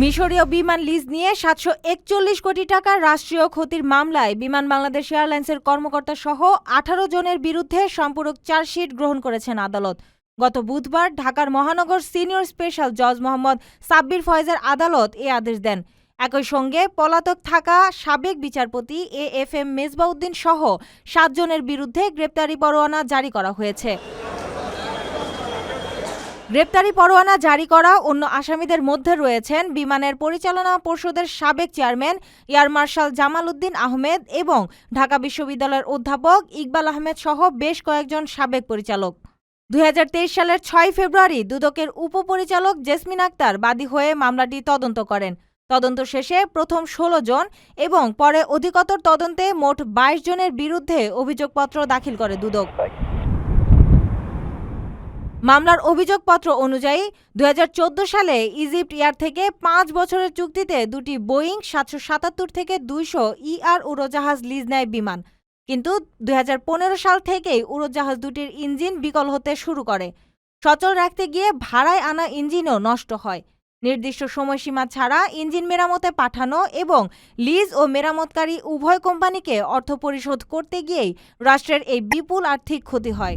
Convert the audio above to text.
মিশরীয় বিমান লিজ নিয়ে সাতশো একচল্লিশ কোটি টাকার রাষ্ট্রীয় ক্ষতির মামলায় বিমান বাংলাদেশ এয়ারলাইন্সের কর্মকর্তা সহ আঠারো জনের বিরুদ্ধে সম্পূরক চার্জশিট গ্রহণ করেছেন আদালত। গত বুধবার ঢাকার মহানগর সিনিয়র স্পেশাল জজ মোহাম্মদ সাব্বির ফয়েজের আদালত এ আদেশ দেন। একই সঙ্গে পলাতক থাকা সাবেক বিচারপতি এ এফ এম মেজবাউদ্দিন সহ সাতজনের বিরুদ্ধে গ্রেপ্তারি পরোয়ানা জারি করা হয়েছে। গ্রেপ্তারি পরোয়ানা জারি করা অন্য আসামিদের মধ্যে রয়েছেন বিমানের পরিচালনা পর্ষদের সাবেক chairman, air marshal Jamal Uddin Ahmed এবং ঢাকা বিশ্ববিদ্যালয়ের অধ্যাপক ইকবাল আহমেদ সহ বেশ কয়েকজন সাবেক পরিচালক। দু হাজার তেইশ সালের ছয় ফেব্রুয়ারি দুদকের উপপরিচালক জেসমিন আক্তার বাদী হয়ে মামলাটি তদন্ত করেন। তদন্ত শেষে প্রথম ষোলো জন এবং পরে অধিকতর তদন্তে মোট বাইশ জনের বিরুদ্ধে অভিযোগপত্র দাখিল করে দুদক। মামলার অভিযোগপত্র অনুযায়ী দুই হাজার চোদ্দ সালে ইজিপ্ট এয়ার থেকে পাঁচ বছরের চুক্তিতে দুটি বোয়িং সাতশো সাতাত্তর থেকে দুইশো ইআর উড়োজাহাজ লিজ নেয় বিমান। কিন্তু দু হাজার পনেরো সাল থেকেই উড়োজাহাজ দুটির ইঞ্জিন বিকল হতে শুরু করে। সচল রাখতে গিয়ে ভাড়ায় আনা ইঞ্জিনও নষ্ট হয়। নির্দিষ্ট সময়সীমা ছাড়া ইঞ্জিন মেরামতে পাঠানো এবং লিজ ও মেরামতকারী উভয় কোম্পানিকে অর্থ পরিশোধ করতে গিয়েই রাষ্ট্রের এই বিপুল আর্থিক ক্ষতি হয়।